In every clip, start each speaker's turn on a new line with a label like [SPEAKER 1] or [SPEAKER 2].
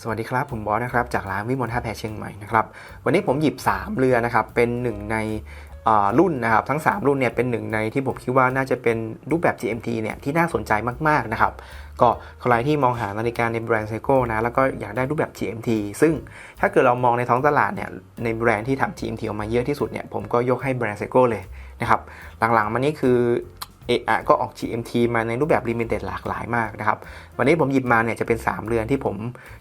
[SPEAKER 1] สวัสดีครับ ผมบอสนะครับ จากร้านวิมลท่าแพเชียงใหม่นะครับวันนี้ผมหยิบ 3 เรือนะครับเป็นหนึ่งในรุ่นนะครับทั้ง 3 รุ่นเนี่ยเป็นหนึ่งในที่ผมคิดว่าน่าจะเป็นรูปแบบ GMT เนี่ยที่น่าสนใจมากๆนะครับก็ใครที่มองหานาฬิกาในแบรนด์ไซโก้นะแล้วก็อยากได้รูปแบบ GMT ซึ่งถ้าเกิดเรามองในท้องตลาดเนี่ยในแบรนด์ที่ทำ GMT ออกมาเยอะที่สุดเนี่ยผมก็ยกให้แบรนด์ไซโก้เลยนะครับหลังๆมานี้คือ เอะอะก็ออก GMT มาในรูปแบบ Limited หลากหลายมากนะครับ วันนี้ผมหยิบมาเนี่ยจะเป็น 3 เรือนที่ผม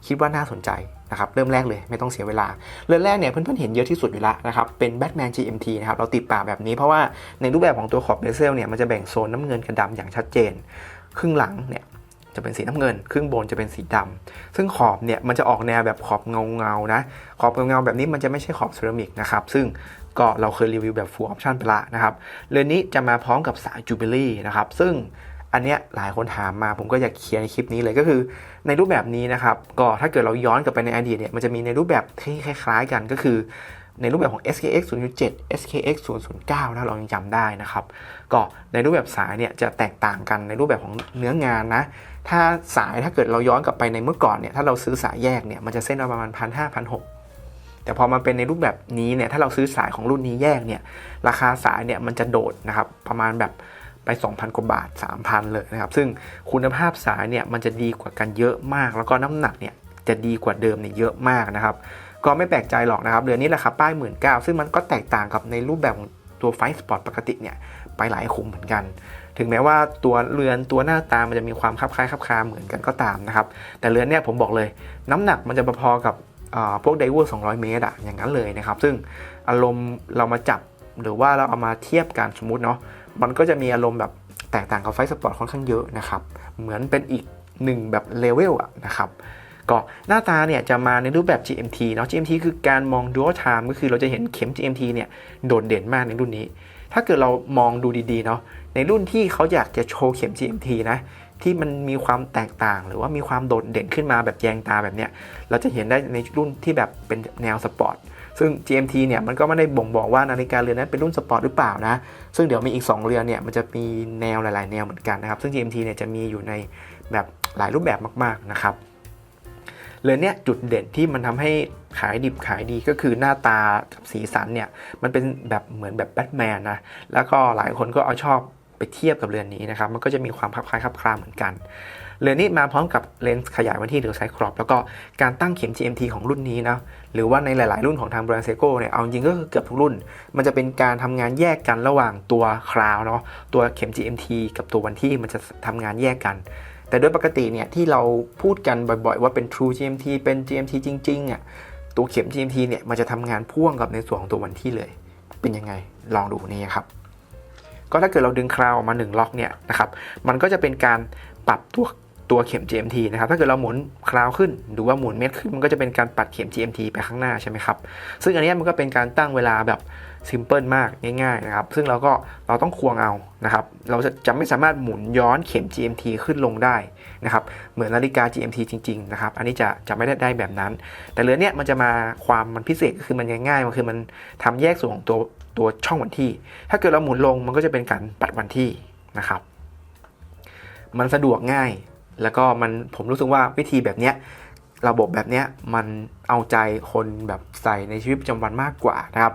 [SPEAKER 1] คิดว่าน่าสนใจนะครับ เริ่มแรกเลยไม่ต้องเสียเวลา เรือนแรกเนี่ยเพื่อนๆเห็นเยอะที่สุดอยู่แล้วนะครับ เป็น Batman GMT นะครับ เราติดปากแบบนี้เพราะว่าในรูปแบบของตัวขอบเบเซลเนี่ยมันจะแบ่งโซนน้ำเงินกับดำอย่างชัดเจน ครึ่งหลังเนี่ยจะเป็นสีน้ำเงิน ครึ่งบนจะเป็นสีดำซึ่งขอบเนี่ยมันจะออกแนวแบบขอบเงาเงานะ ขอบเงาๆแบบนี้มันจะไม่ใช่ขอบเซรามิกนะครับ ซึ่ง ก็เราเคยรีวิวแบบ full option ไปละนะครับเรือนนี้จะมาพร้อมกับสายจูบิลี่นะครับ ซึ่งอันเนี้ยหลายคนถามมาผมก็อยากเคลียร์ในคลิปนี้เลยก็คือ ในรูปแบบนี้นะครับ ก็ถ้าเกิดเราย้อนกลับไปในอดีตเนี่ยมันจะมีในรูปแบบที่คล้ายๆกันก็คือ ในรูปแบบของ SKX 0.7 SKX 009นะเรายังจำได้นะครับ ก็ในรูปแบบสายเนี่ยจะแตกต่างกันในรูปแบบของเนื้องานนะถ้าสายถ้าเกิดเราย้อนกลับไปในเมื่อก่อนเนี่ยถ้าเราซื้อสายแยกเนี่ยมันจะเส้นประมาณพันห้าพันหก แต่พอมาเป็นในรูปแบบนี้เนี่ยถ้าเราซื้อสายของรุ่นนี้แยกเนี่ยราคาสายเนี่ยมันจะโดดนะครับประมาณแบบไป 2,000 กว่าบาท 3,000 เลยนะครับ ซึ่งคุณภาพสายเนี่ยมันจะดีกว่ากันเยอะมาก แล้วก็น้ำหนักเนี่ยจะดีกว่าเดิมเนี่ยเยอะมากนะครับ ก็ไม่แปลกใจหรอกนะครับเรือนนี้ราคาป้ายหมื่นเก้าซึ่งมันก็แตกต่างกับในรูปแบบของตัวไฟสปอร์ตปกติเนี่ยไปหลายคุมเหมือนกัน ถึงแม้ว่าตัวเรือนตัวหน้าตามันจะมีความคลับคล้ายคลับคลาเหมือนกันก็ตามนะครับ แต่เรือนเนี่ยผมบอกเลย น้ำหนักมันจะพอๆกับ พวกไดเวอร์200 เมตรอะอย่างนั้นเลยนะครับ ซึ่งอารมณ์เรามาจับหรือว่าเราเอามาเทียบกันสมมุติเนาะมันก็จะมีอารมณ์แบบแตกต่างกับไฟสปอร์ตค่อนข้างเยอะนะครับ เหมือนเป็นอีกหนึ่งแบบเลเวลอะนะครับก็หน้าตาเนี่ยจะมาในรูปแบบ GMT เนาะ GMT คือการมอง dual time ก็คือเราจะเห็นเข็ม GMT เนี่ยโดดเด่นมากในรุ่นนี้ ถ้าเกิดเรามองดูดีๆเนาะในรุ่นที่เขาอยากจะโชว์เข็ม GMT นะ ที่มันมีความแตกต่าง หรือว่ามีความโดดเด่นขึ้นมาแบบแยงตาแบบเนี้ยเราจะเห็นได้ในรุ่นที่แบบเป็นแนวสปอร์ตซึ่ง GMT เนี่ยมันก็ไม่ได้บ่งบอกว่านาฬิกาเรือนนั้นเป็นรุ่นสปอร์ตหรือเปล่านะ ซึ่งเดี๋ยวมีอีก 2 เรือนเนี่ยมันจะมีแนวหลาย ๆ แนวเหมือนกันนะครับ ซึ่ง GMT เนี่ยจะมีอยู่ในแบบหลายรูปแบบมาก ๆ นะครับเรือนเนี้ยจุดเด่นที่มันทำให้ขายดิบขายดีก็คือหน้าตากับสีสันเนี่ยมันเป็นแบบเหมือนแบบแบทแมนนะ แล้วก็หลายคนก็เอาชอบ ไปเทียบกับเรือนนี้นะครับ มันก็จะมีความคลับคล้ายคลับคลาเหมือนกัน เรือนนี้มาพร้อมกับเลนส์ขยายวันที่หรือไซครอปแล้วก็การตั้งเข็ม GMT ของรุ่นนี้นะหรือว่าในหลาย ๆ รุ่นของทางแบรนด์เซโก้เนี่ยเอาจริงก็คือเกือบทุกรุ่น มันจะเป็นการทำงานแยกกันระหว่างตัวคราวเนาะตัวเข็ม GMT กับตัววันที่มันจะทำงานแยกกันแต่โดยปกติเนี่ยที่เราพูดกันบ่อยๆ ว่าเป็น True GMT เป็น GMT จริงๆอะตัวเข็ม GMT เนี่ยมันจะทำงานพ่วงกับในส่วนของตัววันที่เลย เป็นยังไงลองดูนี่ครับ ก็ถ้าเกิดเราดึงคราวออกมา 1 ล็อกเนี่ยนะครับมันก็จะเป็นการปรับตัวตัวเข็ม GMT นะครับ ถ้าเกิดเราหมุนคราวขึ้น หรือว่าหมุนเม็ดขึ้น มันก็จะเป็นการปัดเข็ม GMT ไปข้างหน้าใช่ไหมครับ ซึ่งอันนี้มันก็เป็นการตั้งเวลาแบบซิมเพิลมากง่ายๆนะครับ ซึ่งเราก็เราต้องควงเอานะครับ เราจะจะไม่สามารถหมุนย้อนเข็ม GMT ขึ้นลงได้ นะครับเหมือนนาฬิกา GMT จริงๆนะครับอันนี้จะจะไม่ได้ได้แบบนั้น แต่เรือเนี้ยมันจะมาความมันพิเศษก็คือมันง่ายๆมันคือมันทำแยกส่วนของตัวตัวช่องวันที่ ถ้าเกิดเราหมุนลงมันก็จะเป็นการปัดวันที่นะครับ มันสะดวกง่าย แล้วก็มันผมรู้สึกว่าวิธีแบบเนี้ยระบบแบบเนี้ยมันเอาใจคนแบบใส่ในชีวิตประจำวันมากกว่านะครับ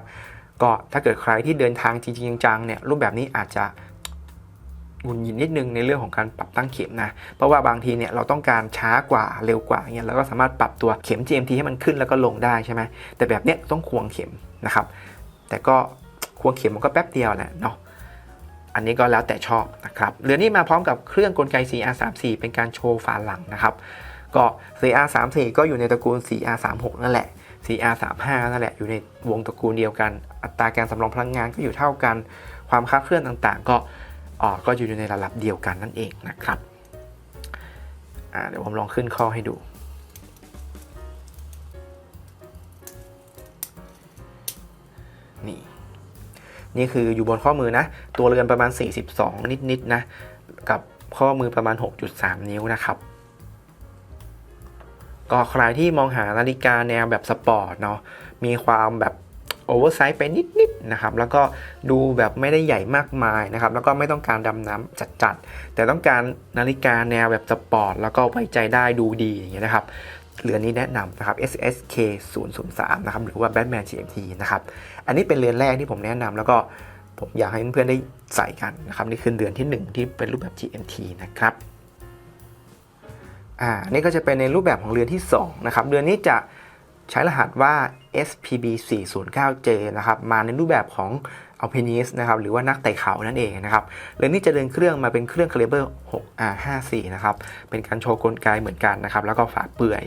[SPEAKER 1] ก็ถ้าเกิดใครที่เดินทางจริงๆจังๆเนี่ยรูปแบบนี้อาจจะ หงุนยินนิดนึงในเรื่องของการปรับตั้งเข็มนะ เพราะว่าบางทีเนี่ยเราต้องการช้ากว่าเร็วกว่าเงี้ยเราก็สามารถปรับตัวเข็ม GMT ให้มันขึ้นแล้วก็ลงได้ใช่ไหมแต่แบบเนี้ยต้องควงเข็มนะครับ แต่ก็ควงเข็มมันก็แป๊บเดียวแหละเนาะอันนี้ก็แล้วแต่ชอบนะครับเรือนี้มาพร้อมกับเครื่องกลไก CR34 เป็นการโชว์ฝาหลังนะครับก็ CR34 ก็อยู่ในตระกูล CR36 นั่นแหละ CR35 นั่นแหละอยู่ในวงตระกูลเดียวกัน อัตราการสำรองพลังงานก็อยู่เท่ากันความคลาดเคลื่อนต่างๆ ก็ ก็อยู่ในระดับเดียวกันนั่นเองนะครับเดี๋ยวผมลองขึ้นข้อให้ดู นี่นี่คืออยู่บนข้อมือนะ ตัวเรือนประมาณ 42 นิดๆนะกับข้อมือประมาณ 6.3 นิ้วนะครับ ก็ใครที่มองหานาฬิกาแนวแบบสปอร์ตเนาะมีความแบบ โอเวอร์ไซส์ไปนิดๆนะครับแล้วก็ดูแบบไม่ได้ใหญ่มากมายนะครับแล้วก็ไม่ต้องการดำน้ำจัดๆ แต่ต้องการนาฬิกาแนวแบบสปอร์ตแล้วก็ไว้ใจได้ดูดีอย่างเงี้ยนะครับเรือนนี้แนะนำนะครับ SSK 003นะครับหรือว่า Batman GMT นะครับอันนี้เป็นเรือนแรกที่ผมแนะนำแล้วก็ผมอยากให้เพื่อนๆได้ใส่กันนะครับนี่คือเรือนที่ 1 ที่เป็นรูปแบบ GMT นะครับอ่านี่ก็จะเป็นในรูปแบบของเรือนที่2นะครับเรือนนี้จะ ใช้รหัสว่า SPB 409J นะครับมาในรูปแบบของ a l p i n i s นะครับหรือว่านักไต่เขานั่นเองนะครับเรือนนี้จะเดินเครื่องมาเป็นเครื่อง Caliber 6R54 นะครับเป็นการโชว์กลไกเหมือนกันนะครับแล้วก็ฝาเปื่อย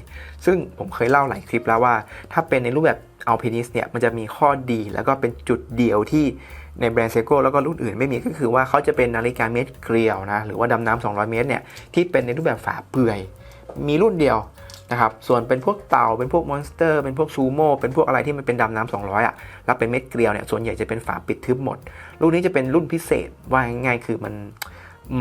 [SPEAKER 1] ซึ่งผมเคยเล่าหลายคลิปแล้วว่า ถ้าเป็นในรูปแบบ a l p i n i s เนี่ยมันจะมีข้อดี แล้วก็เป็นจุดเดียวที่ในแบรนด์เซโก้แล้วก็รุ่นอื่นไม่มีก็คือว่าเขาจะเป็นนาฬิกาเมตรเกลียวนะหรือว่าดำน้ำ200 เมตรเนี่ยที่เป็นในรูปแบบฝาเปื่อย มีรุ่นเดียว นะครับส่วนเป็นพวกเต่าเป็นพวกมอนสเตอร์เป็นพวกซูโม่เป็นพวกอะไรที่มันเป็นดำน้ำ200อะแล้วเป็นเม็ดเกลียวเนี่ยส่วนใหญ่จะเป็นฝาปิดทึบหมดรุ่นนี้จะเป็นรุ่นพิเศษว่าง่ายๆคือมัน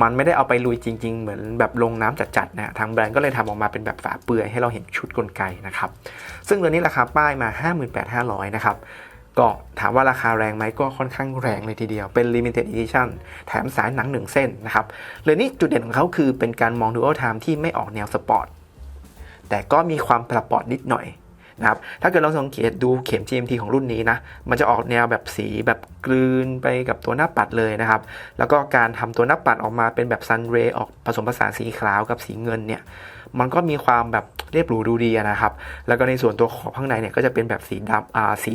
[SPEAKER 1] มันไม่ได้เอาไปลุยจริง ๆ เหมือนแบบลงน้ำจัดๆนะทางแบรนด์ก็เลยทำออกมาเป็นแบบฝาเปลือยให้เราเห็นชุดกลไกนะครับ ซึ่งเรือนี้ราคาป้ายมา 58,500 นะครับ ก็ถามว่าราคาแรงไหมก็ค่อนข้างแรงเลยทีเดียว เป็น limited edition แถมสายหนังหนึ่งเส้นนะครับ เรือนนี้จุดเด่นของเขาคือเป็นการมอง dual time ที่ไม่ออกแนวสปอร์ต แต่ก็มีความสปอร์นิดหน่อยนะครับถ้าเกิดเราสังเกตดูเข็ม GMT ของรุ่นนี้นะ มันจะออกแนวแบบสีแบบกลืนไปกับตัวหน้าปัดเลยนะครับ แล้วก็การทำตัวหน้าปัดออกมาเป็นแบบซันเรย์ออกผสมผสานสีขาวกับสีเงินเนี่ย มันก็มีความแบบเรียบหรูดูดีนะครับ แล้วก็ในส่วนตัวขอบข้างในเนี่ยก็จะเป็นแบบสีดำอ่าสี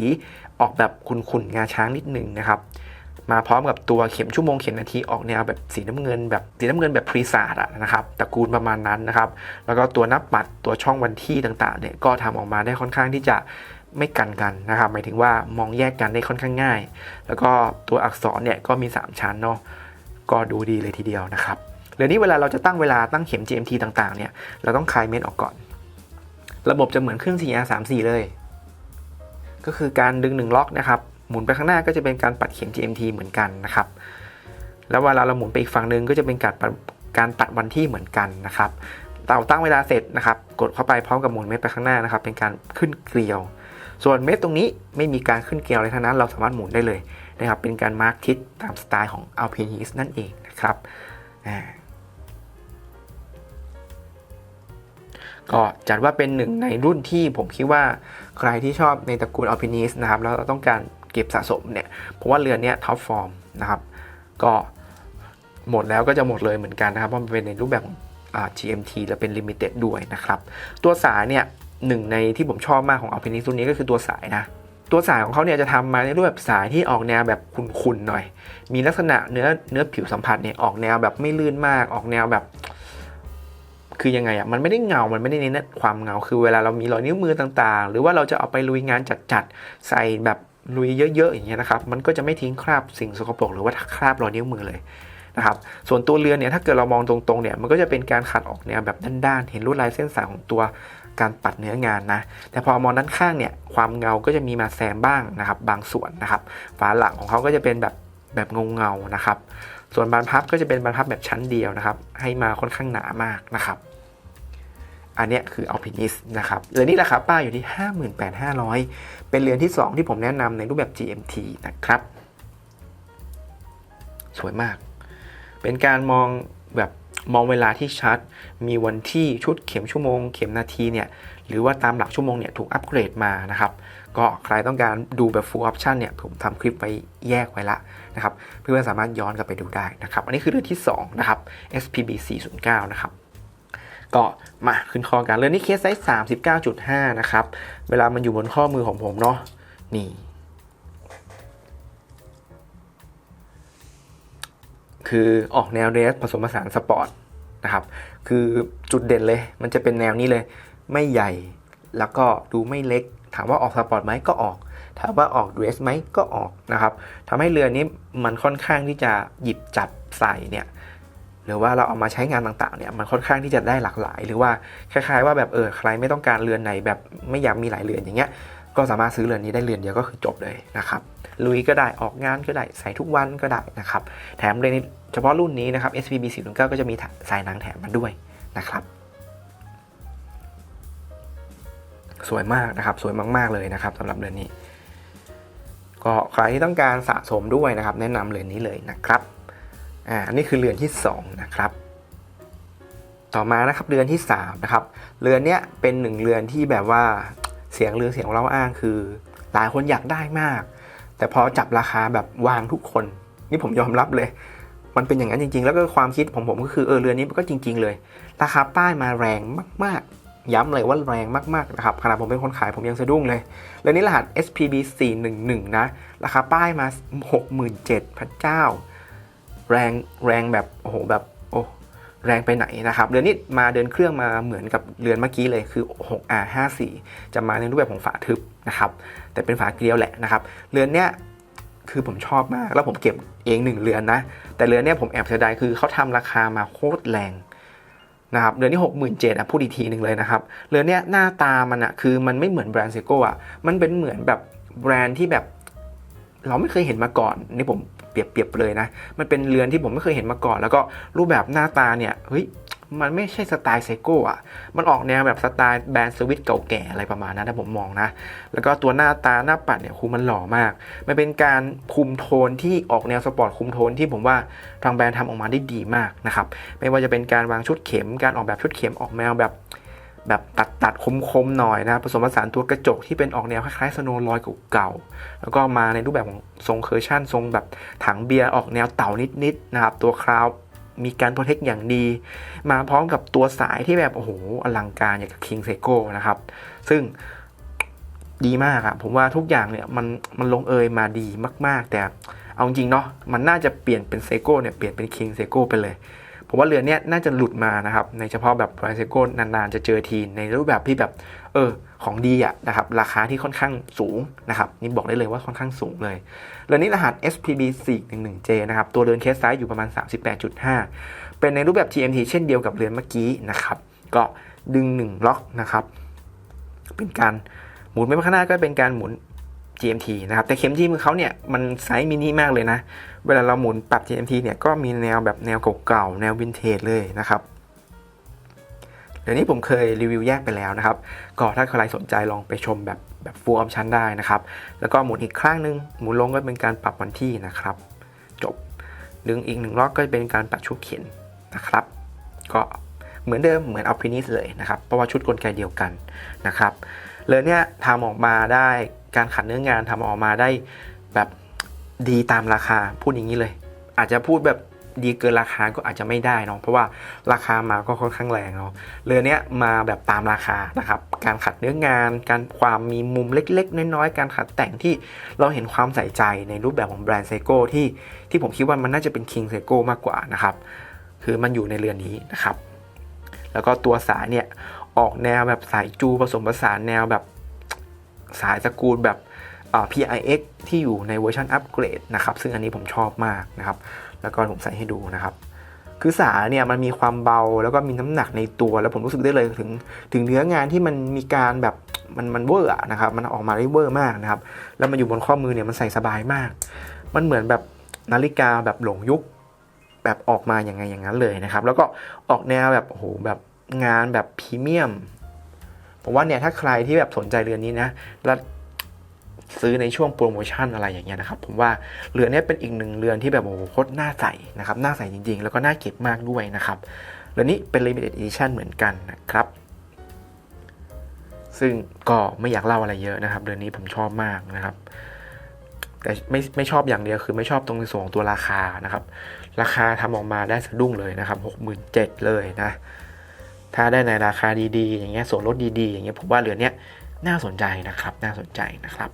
[SPEAKER 1] ออกแบบขุ่นๆงาช้างนิดหนึ่งนะครับ มาพร้อมกับตัวเข็มชั่วโมงเข็มนาทีออกแนวแบบสีน้ำเงินแบบสีน้ำเงินแบบพรีซาดอะนะครับตระกูลประมาณนั้นนะครับ แล้วก็ตัวนับปัดตัวช่องวันที่ต่างๆเนี่ยก็ทำออกมาได้ค่อนข้างที่จะไม่กันกันนะครับ หมายถึงว่ามองแยกกันได้ค่อนข้างง่าย แล้วก็ตัวอักษรเนี่ยก็มี 3 ชั้นเนาะก็ดูดีเลยทีเดียวนะครับเดี๋ยวนี้เวลาเราจะตั้งเวลาตั้งเข็ม GMT ต่างๆเนี่ยเราต้องคลายเม็ดออกก่อน ระบบจะเหมือนเครื่อง CR34 เลย ก็คือการดึงหนึ่งล็อกนะครับ หมุนไปข้างหน้าก็จะเป็นการปัดเข็ม GMT เหมือนกันนะครับ แล้วเวลาเราหมุนไปอีกฝั่งหนึ่งก็จะเป็นการปัดการปัดวันที่เหมือนกันนะครับเราตั้งเวลาเสร็จนะครับ กดเข้าไปพร้อมกับหมุนเม็ดไปข้างหน้านะครับ เป็นการขึ้นเกลียว ส่วนเม็ดตรงนี้ไม่มีการขึ้นเกลียวอะไรทั้งนั้นเราสามารถหมุนได้เลยนะครับ เป็นการมาร์คทิศตามสไตล์ของ Alpinist นั่นเองนะครับก็จัดว่าเป็นหนึ่งในรุ่นที่ผมคิดว่าใครที่ชอบในตระกูล Alpinist นะครับ แล้วเราต้องการ เก็บสะสมเนี่ยเพราะว่าเรือนเนี้ยท็อปฟอร์มนะครับ ก็หมดแล้วก็จะหมดเลยเหมือนกันนะครับ เพราะมันเป็นในรูปแบบของอ่า GMT และเป็น Limited ด้วยนะครับ ตัวสายเนี่ยหนึ่งในที่ผมชอบมากของ Alpinist รุ่นนี้ก็คือตัวสายนะ ตัวสายของเขาเนี่ยจะทำมาในรูปแบบสายที่ออกแนวแบบขุ่นๆหน่อย มีลักษณะเนื้อเนื้อผิวสัมผัสเนี่ยออกแนวแบบไม่ลื่นมาก ออกแนวแบบ คือยังไงอะมันไม่ได้เงา มันไม่ได้เน้นความเงา คือเวลาเรามีรอยนิ้วมือต่างๆ หรือว่าเราจะเอาไปลุยงานจัดๆ ใส่แบบ ลุยเยอะๆอย่างเงี้ยนะครับ มันก็จะไม่ทิ้งคราบสิ่งสกปรกหรือว่าคราบรอยนิ้วมือเลยนะครับส่วนตัวเรือเนี่ยถ้าเกิดเรามองตรงๆเนี่ยมันก็จะเป็นการขัดออกแนวแบบด้านๆ เห็นลวดลายเส้นสายของตัวการปัดเนื้องานนะ แต่พอมองด้านข้างเนี่ยความเงาก็จะมีมาแซมบ้างนะครับ บางส่วนนะครับ ฝาหลังของเขาก็จะเป็นแบบแบบเงาเงานะครับ ส่วนบานพับก็จะเป็นบานพับแบบชั้นเดียวนะครับ ให้มาค่อนข้างหนามากนะครับ อันนี้คือ Alpinist นะครับเรือนนี้ราคาป้าอยู่ที่ 58,500 เป็นเรือนที่ 2 ที่ผมแนะนำในรูปแบบ GMT นะครับ สวยมาก เป็นการมองแบบมองเวลาที่ชัด มีวันที่ชุดเข็มชั่วโมง เข็มนาทีเนี่ย หรือว่าตามหลักชั่วโมงเนี่ยถูกอัปเกรดมานะครับ ก็ใครต้องการดูแบบ full option เนี่ย ผมทำคลิปไว้แยกไว้ละนะครับ เพื่อนๆสามารถย้อนกลับไปดูได้นะครับ อันนี้คือเรือนที่ 2 นะครับ SPB 409 นะครับ ก็มาขึ้นคอกันเรือนนี้เคสไซส์39.5นะครับ เวลามันอยู่บนข้อมือของผมเนาะนี่ คือออกแนวเรสผสมผสานสปอร์ตนะครับ คือจุดเด่นเลย มันจะเป็นแนวนี้เลย ไม่ใหญ่แล้วก็ดูไม่เล็ก ถามว่าออกสปอร์ตไหมก็ออก ถามว่าออกเดรสไหมก็ออกนะครับทำให้เรือนี้มันค่อนข้างที่จะหยิบจับใส่เนี่ย หรือว่าเราเอามาใช้งานต่างๆเนี่ยมันค่อนข้างที่จะได้หลากหลาย หรือว่าคล้ายๆว่าแบบเออใครไม่ต้องการเรือนไหนแบบไม่อยากมีหลายเรือนอย่างเงี้ยก็สามารถซื้อเรือนนี้ได้เรือนเดียวก็คือจบเลยนะครับลุยก็ได้ออกงานก็ได้ใส่ทุกวันก็ได้นะครับแถมเลยเฉพาะรุ่นนี้นะครับ SPB 409ก็จะมีสายหนังแถมมาด้วยนะครับ สวยมากนะครับสวยมากๆเลยนะครับสำหรับเรือนนี้ ก็ใครที่ต้องการสะสมด้วยนะครับ แนะนำเรือนนี้เลยนะครับ อ่าอันนี้คือเรือนที่ 2 นะครับ ต่อมานะครับเรือนที่3นะครับเรือนเนี้ยเป็นหนึ่งเรือนที่แบบว่าเสียงลือเสียงเล่าอ้างคือ หลายคนอยากได้มาก แต่พอจับราคาแบบวางทุกคน นี่ผมยอมรับเลย มันเป็นอย่างนั้นจริง ๆ แล้วก็ความคิดของผมก็คือเออเรือนนี้มันก็จริง ๆ เลย ราคาป้ายมาแรงมากๆ ย้ำเลยว่าแรงมากๆนะครับขณะผมเป็นคนขายผมยังสะดุ้งเลยเรือนนี้รหัส SPB 411นะราคาป้ายมา 67,000พระเจ้า แรงแรงแบบโอ้โหแบบโอ้แรงไปไหนนะครับ เรือนนี้มาเดินเครื่องมาเหมือนกับเรือนเมื่อกี้เลยคือ 6R54 จะมาในรูปแบบของฝาทึบนะครับ แต่เป็นฝาเกลียวแหละนะครับ เรือนเนี้ยคือผมชอบมากแล้วผมเก็บเองหนึ่งเรือนนะ แต่เรือนเนี้ยผมแอบเสียดายคือเขาทำราคามาโคตรแรงนะครับเรือนที่ 67,000อะพูดอีกทีหนึ่งเลยนะครับ เรือนเนี้ยหน้าตามันอะคือมันไม่เหมือนแบรนด์เซโก้อะมันเป็นเหมือนแบบแบรนด์ที่แบบเราไม่เคยเห็นมาก่อนนี่ผม เปรียบเปรียบเลยนะ มันเป็นเรือนที่ผมไม่เคยเห็นมาก่อน แล้วก็รูปแบบหน้าตาเนี่ยเฮ้ยมันไม่ใช่สไตล์ไซโก้อะมันออกแนวแบบสไตล์แบรนด์สวิตเก่าแก่อะไรประมาณนั้นถ้าผมมองนะ แล้วก็ตัวหน้าตาหน้าปัดเนี่ยคูมันหล่อมาก มันเป็นการคุมโทนที่ออกแนวสปอร์ตคุมโทนที่ผมว่าทางแบรนด์ทำออกมาได้ดีมากนะครับ ไม่ว่าจะเป็นการวางชุดเข็ม การออกแบบชุดเข็มออกแนวแบบ แบบตัดตัดคมๆหน่อยนะผสมผสานตัวกระจกที่เป็นออกแนวคล้ายๆสโนลอยเก่าๆแล้วก็มาในรูปแบบของทรงเคอร์ชั่นทรงแบบถังเบียร์ออกแนวเต่านิดๆนะครับตัวคราวมีการโปรเทคอย่างดี มาพร้อมกับตัวสายที่แบบ โอ้โห อลังการอย่างกับ King Seiko นะครับ ซึ่งดีมากอะผมว่าทุกอย่างเนี่ยมันมันลงเอยมาดีมาก ๆ แต่เอาจริงเนาะมันน่าจะเปลี่ยนเป็นเซโก้เนี่ย เปลี่ยนเป็น King Seiko ไปเลย ผมว่าเรือเนี้ยน่าจะหลุดมานะครับในเฉพาะแบบไบรเซโกนานๆจะเจอทีในรูปแบบที่แบบเออของดีอะนะครับราคาที่ค่อนข้างสูงนะครับนี่บอกได้เลยว่าค่อนข้างสูงเลยเรือนนี้รหัส SPB 411J นะครับตัวเรือนเคสไซส์อยู่ประมาณ 38.5 เป็นในรูปแบบ TMT เช่นเดียวกับเรือนเมื่อกี้นะครับก็ดึง 1 ล็อกนะครับเป็นการหมุนไปข้างหน้าก็เป็นการหมุน GMT นะครับแต่เข็มที่มือเขาเนี่ยมันไซส์มินิมากเลยนะ เวลาเราหมุนปรับ GMT เนี่ยก็มีแนวแบบแนวเก่าๆแนววินเทจเลยนะครับเดี๋ยวนี้ผมเคยรีวิวแยกไปแล้วนะครับ ก็ถ้าใครสนใจลองไปชมแบบแบบ full option ได้นะครับ แล้วก็หมุนอีกครั้งหนึ่งหมุนลงก็เป็นการปรับวันที่นะครับ จบ ดึงอีกหนึ่งรอบก็เป็นการปรับชุดเขียนนะครับ ก็เหมือนเดิมเหมือนอัลพินิสเลยนะครับ เพราะว่าชุดกลไกเดียวกันนะครับ เลยเนี่ยทำออกมาได้ การขัดเนื้องานทำออกมาได้แบบดีตามราคาพูดอย่างนี้เลย อาจจะพูดแบบดีเกินราคาก็อาจจะไม่ได้เนาะเพราะว่าราคามาก็ค่อนข้างแรงเนาะเรือเนี้ยมาแบบตามราคานะครับ การขัดเนื้องาน การความมีมุมเล็ก ๆ น้อยๆการขัดแต่งที่เราเห็นความใส่ใจในรูปแบบของแบรนด์ไซโก้ที่ที่ผมคิดว่ามันน่าจะเป็นคิงไซโก้มากกว่านะครับ คือมันอยู่ในเรือนนี้นะครับ แล้วก็ตัวสายเนี่ยออกแนวแบบสายจูผสมผสานแนวแบบ สายสกูลแบบ PIX ที่อยู่ในเวอร์ชันอัปเกรดนะครับซึ่งอันนี้ผมชอบมากนะครับ แล้วก็ผมใส่ให้ดูนะครับ คือสายเนี่ยมันมีความเบาแล้วก็มีน้ำหนักในตัว แล้วผมรู้สึกได้เลยถึงถึงเนื้องานที่มันมีการแบบมันมันเวอร์นะครับมันออกมาได้เวอร์มากนะครับ แล้วมันอยู่บนข้อมือเนี่ยมันใส่สบายมาก มันเหมือนแบบนาฬิกาแบบหลงยุคแบบออกมาอย่างไงอย่างนั้นเลยนะครับ แล้วก็ออกแนวแบบโอ้โหแบบงานแบบพรีเมียม ผมว่าเนี่ยถ้าใครที่แบบสนใจเรือนนี้นะแล้วซื้อในช่วงโปรโมชั่นอะไรอย่างเงี้ยนะครับ ผมว่าเรือนนี้เป็นอีกหนึ่งเรือนที่แบบโอ้โหโคตรน่าใส่นะครับน่าใส่จริงๆ แล้วก็น่าเก็บมากด้วยนะครับเรือนนี้เป็น limited edition เหมือนกันนะครับซึ่งก็ไม่อยากเล่าอะไรเยอะนะครับเรือนนี้ผมชอบมากนะครับ แต่ไม่ไม่ชอบอย่างเดียวคือไม่ชอบตรงในส่วนของตัวราคานะครับ ราคาทำออกมาได้สะดุ้งเลยนะครับหกหมื่นเจ็ดเลยนะ ถ้าได้ในราคาดีๆ อย่างเงี้ยส่วนลดดีๆ อย่างเงี้ยผมว่าเรือนเนี้ยน่าสนใจนะครับ น่าสนใจนะครับ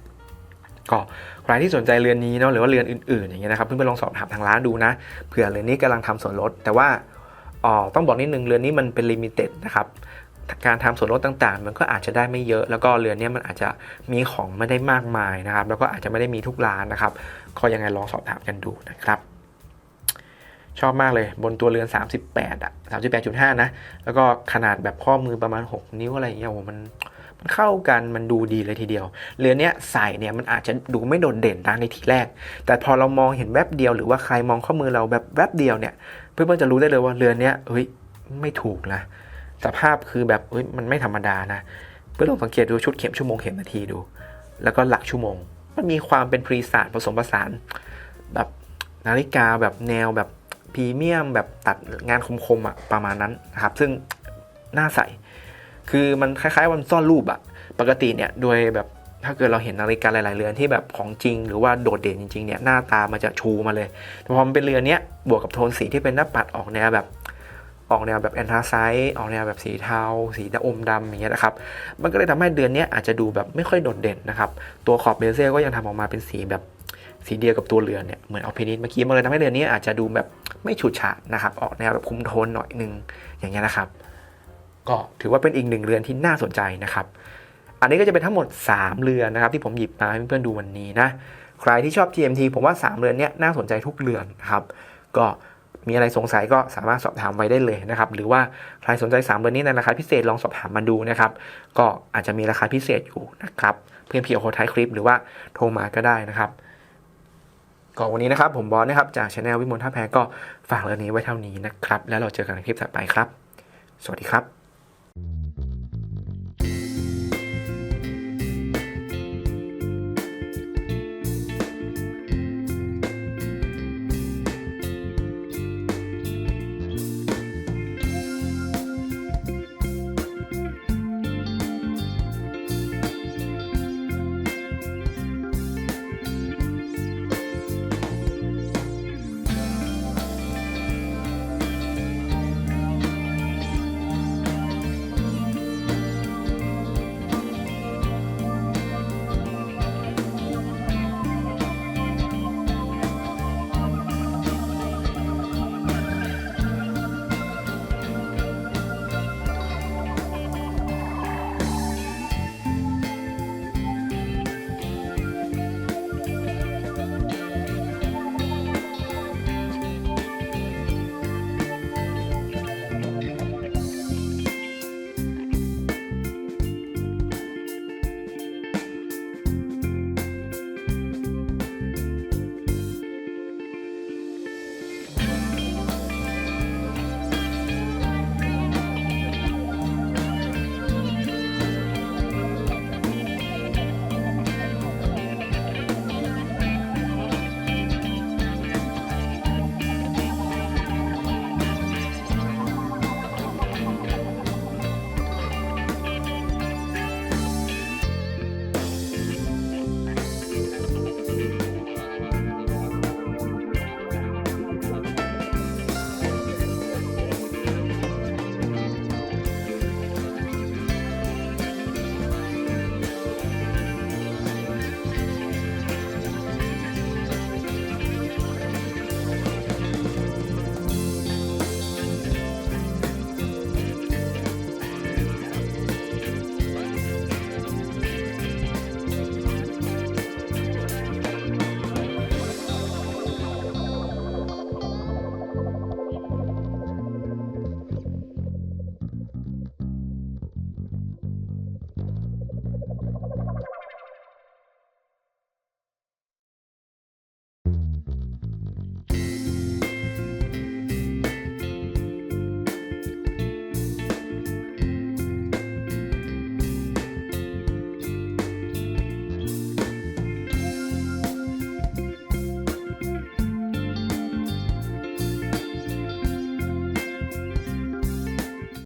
[SPEAKER 1] ก็ใครที่สนใจเรือนนี้เนาะหรือว่าเรือนอื่นๆอย่างเงี้ยนะครับเพิ่งไปลองสอบถามทางร้านดูนะเผื่อเรือนนี้กำลังทำส่วนลด แต่ว่าอ๋อต้องบอกนิดนึงเรือนนี้มันเป็นลิมิเต็ดนะครับการทำส่วนลดต่างๆ มันก็อาจจะได้ไม่เยอะ แล้วก็เรือนนี้มันอาจจะมีของไม่ได้มากมายนะครับ แล้วก็อาจจะไม่ได้มีทุกร้านนะครับก็ยังไงลองสอบถามกันดูนะครับ ชอบมากเลยบนตัวเรือน 38 อะ 38.5 นะ แล้วก็ขนาดแบบข้อมือประมาณ 6 นิ้วอะไรอย่างเงี้ยโอ้โหมันมันเข้ากันมันดูดีเลยทีเดียว เรือนเนี้ยใส่เนี่ยมันอาจจะดูไม่โดดเด่นนะในทีแรก แต่พอเรามองเห็นแวบเดียวหรือว่าใครมองข้อมือเราแบบแวบเดียวเนี่ย เพื่อนๆจะรู้ได้เลยว่าเรือนเนี้ยเฮ้ยไม่ถูกนะสภาพคือแบบเฮ้ยมันไม่ธรรมดานะ เพื่อนลองสังเกตดูชุดเข็มชั่วโมงเข็มนาทีดู แล้วก็หลักชั่วโมง มันมีความเป็นพรีสานผสมผสานแบบนาฬิกาแบบแนวแบบ พรีเมียมแบบตัดงานคมๆอะประมาณนั้นนะครับ ซึ่งน่าใส่ คือมันคล้ายๆวันซ่อนรูปอะปกติเนี่ยโดยแบบถ้าเกิดเราเห็นนาฬิกาหลาย ๆ เรือนที่แบบของจริง หรือว่าโดดเด่นจริง ๆ เนี่ยหน้าตามันจะชูมาเลย แต่พอมันเป็นเรือนเนี้ยบวกกับโทนสีที่เป็นหน้าปัดออกแนวแบบออกแนวแบบแอนทราไซต์ออกแนวแบบสีเทา สีดำอมดำอย่างเงี้ยนะครับ มันก็เลยทำให้เดือนเนี้ยอาจจะดูแบบไม่ค่อยโดดเด่นนะครับ ตัวขอบเบลเซลก็ยังทำออกมาเป็นสีแบบ สีเดียวกับตัวเรือนเนี่ยเหมือนเอาเพนิสเมื่อกี้มันเลยทำให้เรือนนี้อาจจะดูแบบไม่ฉูดฉาดนะครับออกแนวแบบคุมโทนหน่อยนึงอย่างเงี้ยนะครับ ก็ถือว่าเป็นอีกหนึ่งเรือนที่น่าสนใจนะครับ อันนี้ก็จะเป็นทั้งหมด 3 เรือนนะครับที่ผมหยิบมาให้เพื่อนๆดูวันนี้นะใครที่ชอบ GMT ผมว่า 3 เรือนเนี้ยน่าสนใจทุกเรือนครับก็มีอะไรสงสัยก็สามารถสอบถามไว้ได้เลยนะครับ หรือว่าใครสนใจ 3เรือนนี้ในราคาพิเศษลองสอบถามมาดูนะครับ ก็อาจจะมีราคาพิเศษอยู่นะครับ เพื่อนพี่โอโคท้ายคลิปหรือว่าโทรมาก็ได้นะครับ ก็วันนี้นะครับ ผมบอสนะครับ จากช anel วิมลท่าแพก็ฝากเรื่องนี้ไว้เท่านี้นะครับ แล้วเราเจอกันในคลิปถัดไปครับ สวัสดีครับ